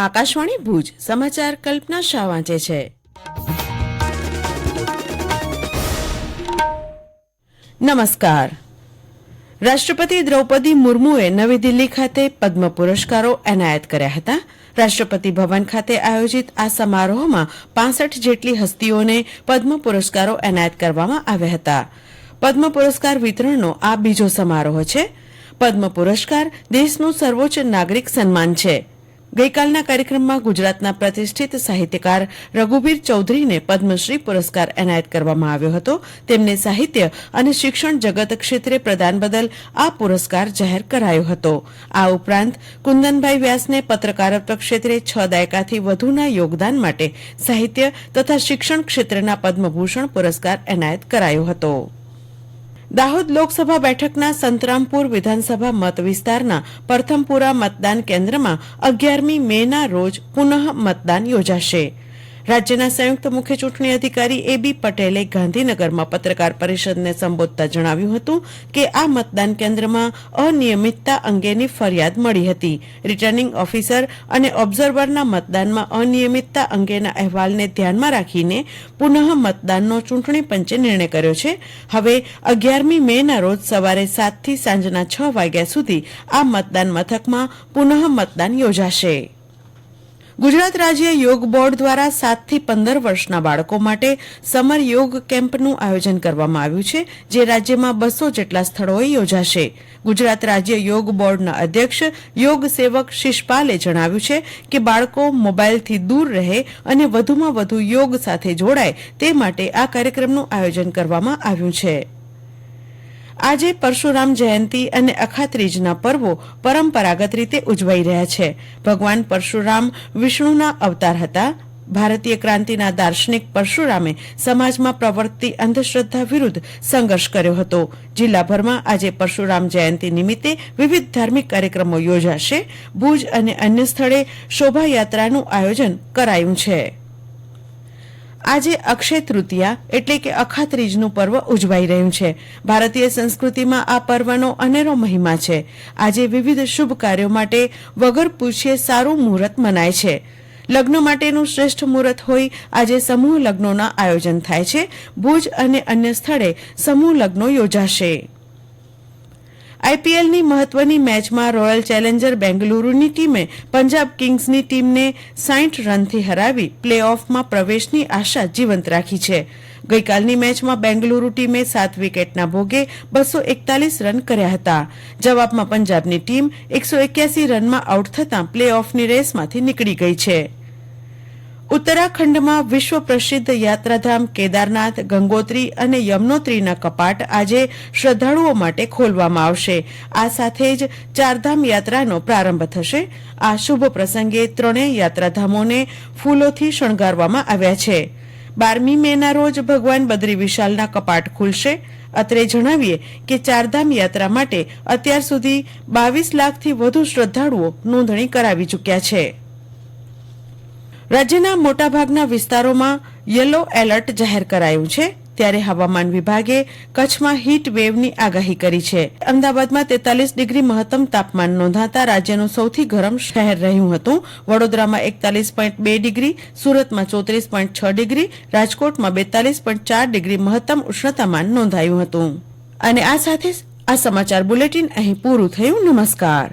આકાશવાણી ભુજ, સમાચાર કલ્પના શાહ વાંચે છે. નમસ્કાર. રાષ્ટ્રપતિ દ્રૌપદી મુર્મુએ નવી દિલ્હી ખાતે પદ્મ પુરસ્કારો એનાયત કર્યા હતા. રાષ્ટ્રપતિ ભવન ખાતે આયોજિત આ સમારોહમાં પાસઠ જેટલી હસ્તીઓને પદ્મ પુરસ્કારો એનાયત કરવામાં આવ્યા હતા. પદ્મ પુરસ્કાર વિતરણનો આ બીજો સમારોહ છે. પદ્મ પુરસ્કાર દેશનું સર્વોચ્ચ નાગરિક સન્માન છે. ગઈકાલના કાર્યક્રમમાં ગુજરાતના પ્રતિષ્ઠિત સાહિત્યકાર રઘુવીર ચૌધરીને પદ્મશ્રી પુરસ્કાર એનાયત કરવામાં આવ્યો હતો. તેમને સાહિત્ય અને શિક્ષણ જગત ક્ષેત્રે પ્રદાન બદલ આ પુરસ્કાર જાહેર કરાયો હતો. આ ઉપરાંત કુંદનભાઈ વ્યાસને પત્રકારત્વ ક્ષેત્રે છ દાયકાથી વધુના યોગદાન માટે સાહિત્ય તથા શિક્ષણ ક્ષેત્રના પદ્મભૂષણ પુરસ્કાર એનાયત કરાયો હતો. દાહોદ લોકસભા બેઠકના સંતરામપુર વિધાનસભા મત વિસ્તારના પ્રથમપુરા મતદાન કેન્દ્રમાં અગિયારમી મેના રોજ પુનઃ મતદાન યોજાશે. રાજ્યના સંયુક્ત મુખ્ય ચૂંટણી અધિકારી એ બી પટેલે ગાંધીનગરમાં પત્રકાર પરિષદને સંબોધતા જણાવ્યું હતું કે આ મતદાન કેન્દ્રમાં અનિયમિતતા અંગેની ફરિયાદ મળી હતી. રિટર્નિંગ ઓફિસર અને ઓબ્ઝર્વરના મતદાનમાં અનિયમિતતા અંગેના અહેવાલને ધ્યાનમાં રાખીને પુનઃ મતદાનનો ચૂંટણી પંચે નિર્ણય કર્યો છે. હવે અગિયારમી મેના રોજ સવારે સાતથી સાંજના છ વાગ્યા સુધી આ મતદાન મથકમાં પુનઃ મતદાન યોજાશે. ગુજરાત રાજ્ય યોગ બોર્ડ દ્વારા સાતથી પંદર વર્ષના બાળકો માટે સમર યોગ કેમ્પનું આયોજન કરવામાં આવ્યું છે, જે રાજ્યમાં બસો જેટલા સ્થળોએ યોજાશે. ગુજરાત રાજ્ય યોગ બોર્ડના અધ્યક્ષ યોગ સેવક શિષપાલે જણાવ્યું છે કે બાળકો મોબાઈલથી દૂર રહે અને વધુમાં વધુ યોગ સાથે જોડાય તે માટે આ કાર્યક્રમનું આયોજન કરવામાં આવ્યું છે. આજે પરશુરામ જયંતિ અને અખાત્રીજના પર્વો પરંપરાગત રીતે ઉજવાઈ રહ્યા છે. ભગવાન પરશુરામ વિષ્ણુના અવતાર હતા. ભારતીય ક્રાંતિના દાર્શનિક પરશુરામે સમાજમાં પ્રવર્તતી અંધશ્રદ્ધા વિરુદ્ધ સંઘર્ષ કર્યો હતો. જિલ્લાભરમાં આજે પરશુરામ જયંતિ નિમિત્તે વિવિધ ધાર્મિક કાર્યક્રમો યોજાશે. ભુજ અને અન્ય સ્થળે શોભાયાત્રાનું આયોજન કરાયું છે. આજે અક્ષય તૃતીયા એટલે કે અખાત્રીજનું પર્વ ઉજવાઈ રહ્યું છે. ભારતીય સંસ્કૃતિમાં આ પર્વનો અનેરો મહિમા છે. આજે વિવિધ શુભ કાર્યો માટે વગર પૂછીએ સારું મુહૂર્ત મનાય છે. લગ્ન માટેનું શ્રેષ્ઠ મુહૂર્ત હોય આજે સમૂહ લગ્નોના આયોજન થાય છે. ભુજ અને અન્ય સ્થળે સમૂહ લગ્નો યોજાશે. આઈપીએલની મહત્વની મેચમાં રોયલ ચેલેન્જર બેંગલુરુની ટીમે પંજાબ કિંગ્સની ટીમને સાઠ રનથી હરાવી પ્લે ઓફમાં પ્રવેશની આશા જીવંત રાખી છે. ગઈકાલની મેચમાં બેંગલુરુ ટીમે સાત વિકેટના ભોગે બસો એકતાલીસ રન કર્યા હતા. જવાબમાં પંજાબની ટીમ એકસો એક્યાસી રનમાં આઉટ થતાં પ્લે ઓફની રેસમાંથી નીકળી ગઈ છે. ઉત્તરાખંડમાં વિશ્વ પ્રસિદ્ધ યાત્રાધામ કેદારનાથ, ગંગોત્રી અને યમનોત્રીના કપાટ આજે શ્રદ્ધાળુઓ માટે ખોલવામાં આવશે. આ સાથે જ ચારધામ યાત્રાનો પ્રારંભ થશે. આ શુભ પ્રસંગે ત્રણેય યાત્રાધામોને ફૂલોથી શણગારવામાં આવ્યા છે. બારમી મેના રોજ ભગવાન બદ્રી વિશાલના કપાટ ખુલશે. અત્રે જણાવીએ કે ચારધામ યાત્રા માટે અત્યાર સુધી બાવીસ લાખથી વધુ શ્રદ્ધાળુઓ નોંધણી કરાવી ચૂક્યા છે. રાજ્યના મોટાભાગના વિસ્તારોમાં યલો એલર્ટ જાહેર કરાયું છે. ત્યારે હવામાન વિભાગે કચ્છમાં હીટ વેવની આગાહી કરી છે. અમદાવાદમાં તેતાલીસ ડિગ્રી મહત્તમ તાપમાન નોંધાતા રાજ્યનું સૌથી ગરમ શહેર રહ્યું હતું. વડોદરામાં એકતાલીસ પોઈન્ટ બે ડિગ્રી, સુરતમાં ચોત્રીસ પોઈન્ટ છ ડિગ્રી, રાજકોટમાં બેતાલીસ પોઈન્ટ ચાર ડિગ્રી મહત્તમ ઉષ્ણતામાન નોંધાયું હતું. અને આ સાથે આ સમાચાર બુલેટિન અહીં પૂરું થયું. નમસ્કાર.